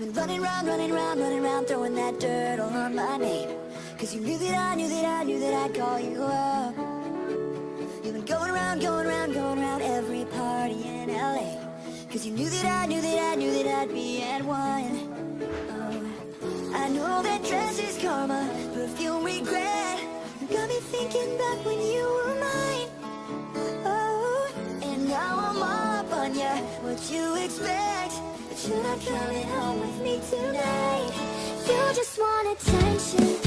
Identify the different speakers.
Speaker 1: running around throwing that dirt all on my name. Cause you knew that I knew that I knew that I'd call you up. You've been going around, going around, going around every party in LA. Cause you knew that I knew that I knew that I'd be at one. Oh, I know that dress is karma, perfume regret. You got me thinking back when you were mine. Oh, and now I'm up on ya. What you expect? You're not coming home with me tonight. You just want attention.